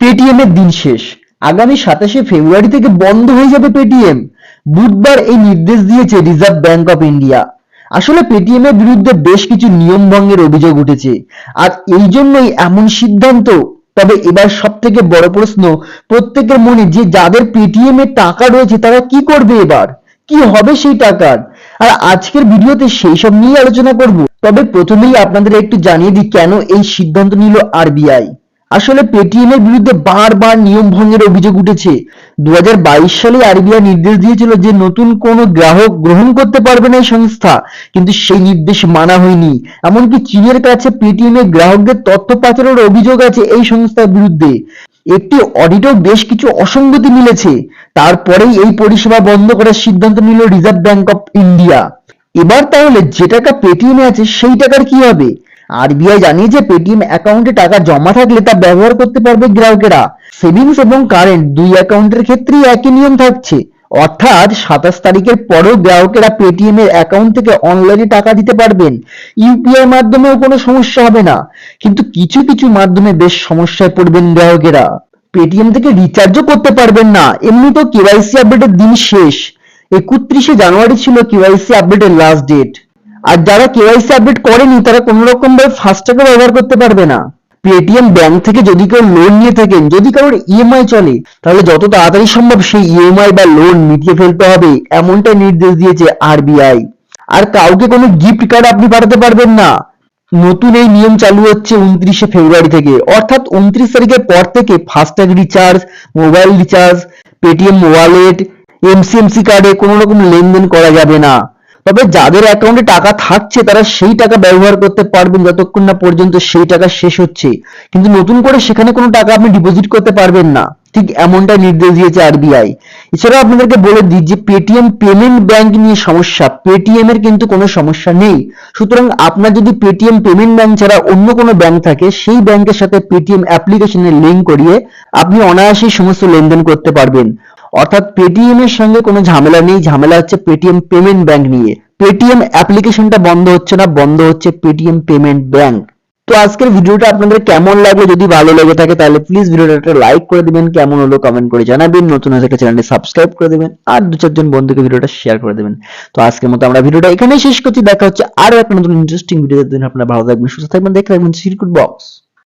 Paytm এর দিন শেষ। আগামী সাতাশে ফেব্রুয়ারি থেকে বন্ধ হয়ে যাবে পেটিএম বুধবার এই নির্দেশ দিয়েছে রিজার্ভ ব্যাংক অফ ইন্ডিয়া আসলে পেটিএম এর বিরুদ্ধে বেশ কিছু নিয়ম ভঙ্গের অভিযোগ উঠেছে। আর এই জন্যই এমন সিদ্ধান্ত, তবে এবার সব থেকে বড় প্রশ্ন, প্রত্যেকের মনে যে যাদের পেটিএম এর টাকা রয়েছে তারা কি করবে এবার? কি হবে সেই টাকার? আর আজকের ভিডিওতে সেই সব নিয়ে আলোচনা করব। তবে প্রথমেই আপনাদের একটু জানিয়ে দিই কেন এই সিদ্ধান্ত নিল আরবিআই আসলে পেটিএম এর বিরুদ্ধে বারবার নিয়ম ভঙ্গের অভিযোগ উঠেছে। দু হাজার বাইশ সালে আরবিআই নির্দেশ দিয়েছিল যে নতুন কোনো গ্রাহক গ্রহণ করতে পারবে না এই সংস্থা, কিন্তু সেই নির্দেশ মানা হয়নি। এমনকি চীনের কাছে পেটিএম এর গ্রাহকদের তথ্য পাচারের অভিযোগ আছে এই সংস্থার বিরুদ্ধে। একটি অডিটও বেশ কিছু অসঙ্গতি মিলেছে। তারপরেই এই পরিষেবা বন্ধ করার সিদ্ধান্ত নিল রিজার্ভ ব্যাংক অফ ইন্ডিয়া এবার তাহলে যে টাকা পেটিএমে আছে সেই টাকার কি হবে? আরবিআই জানিয়েছে পেটিএম অ্যাকাউন্টে টাকা জমা থাকলে তা ব্যবহার করতে পারবে গ্রাহকেরা। সেভিংস এবং কারেন্ট দুই অ্যাকাউন্টের ক্ষেত্রেই একই নিয়ম থাকছে। অর্থাৎ সাতাশ তারিখের পরেও গ্রাহকেরা পেটিএম এর অ্যাকাউন্ট থেকে অনলাইনে টাকা দিতে পারবেন। ইউপিআই মাধ্যমেও কোনো সমস্যা হবে না। কিন্তু কিছু কিছু মাধ্যমে বেশ সমস্যায় পড়বেন গ্রাহকেরা। পেটিএম থেকে রিচার্জও করতে পারবেন না। এমনি তো কেওয়াইসি আপডেটের দিন শেষ। একত্রিশে জানুয়ারি ছিল কেওয়াইসি আপডেটের লাস্ট ডেট আর যারা কেওয়াইসি আপডেট করেনি, তারা কোনো রকম ভাবে ফাস্ট্যাগও ব্যবহার করতে পারবে না। পেটিএম ব্যাংক থেকে যদি কেউ লোন নিয়ে থাকেন, যদি কারোর ইএমআই চলে, তাহলে যত তাড়াতাড়ি সম্ভব সেই ইএমআই বা লোন মিটিয়ে ফেলতে হবে, এমনটাই নির্দেশ দিয়েছে আরবিআই আর কাউকে কোনো গিফট কার্ড আপনি পাঠাতে পারবেন না। নতুন এই নিয়ম চালু হচ্ছে উনত্রিশে ফেব্রুয়ারি থেকে। অর্থাৎ উনত্রিশ তারিখের পর থেকে FASTag recharge mobile recharge Paytm wallet এমসিএমসি কার্ডে কোনো রকম লেনদেন করা যাবে না। তবে যাদের অ্যাকাউন্টে টাকা থাকছে, তারা সেই টাকা ব্যবহার করতে পারবেন যতক্ষণ না পর্যন্ত সেই টাকা শেষ হচ্ছে। কিন্তু নতুন করে সেখানে কোনো টাকা আপনি ডিপোজিট করতে পারবেন না। ঠিক এমনটাই নির্দেশ দিয়েছে আরবিআই এছাড়াও আপনাদেরকে বলে দিই যে পেটিএম পেমেন্ট ব্যাংক নিয়ে সমস্যা। পেটিএম এর কিন্তু কোনো সমস্যা নেই। সুতরাং আপনার যদি পেটিএম পেমেন্ট ব্যাংক ছাড়া অন্য কোনো ব্যাংক থাকে, সেই ব্যাংকের সাথে পেটিএম অ্যাপ্লিকেশনের লিংক করিয়ে আপনি অনায়াসেই সমস্ত লেনদেন করতে পারবেন। অর্থাৎ পেটিএম এর সঙ্গে কোনো ঝামেলা নেই। ঝামেলা হচ্ছে পেটিএম পেমেন্ট ব্যাংক নিয়ে। পেটিএম অ্যাপ্লিকেশনটা বন্ধ হচ্ছে না, বন্ধ হচ্ছে পেটিএম পেমেন্ট ব্যাংক তো আজকের ভিডিওটা আপনাদের কেমন লাগল? যদি ভালো লেগে থাকে তাহলে প্লিজ ভিডিওটা একটা লাইক করে দিবেন। কেমন হলো কমেন্ট করে জানাবেন। নতুন হলে চ্যানেলটি সাবস্ক্রাইব করে দিবেন। আর দু চারজন বন্ধুকে ভিডিওটা শেয়ার করে দেবেন। তো আজকের মতো আমরা ভিডিওটা এখানেই শেষ করছি। দেখা হচ্ছে আরও একটা নতুন ইন্টারেস্টিং ভিডিও দিন আপনারা ভালো থাকবেন, সুস্থ থাকবেন দেখে রাখবেন সিরকুট বক্স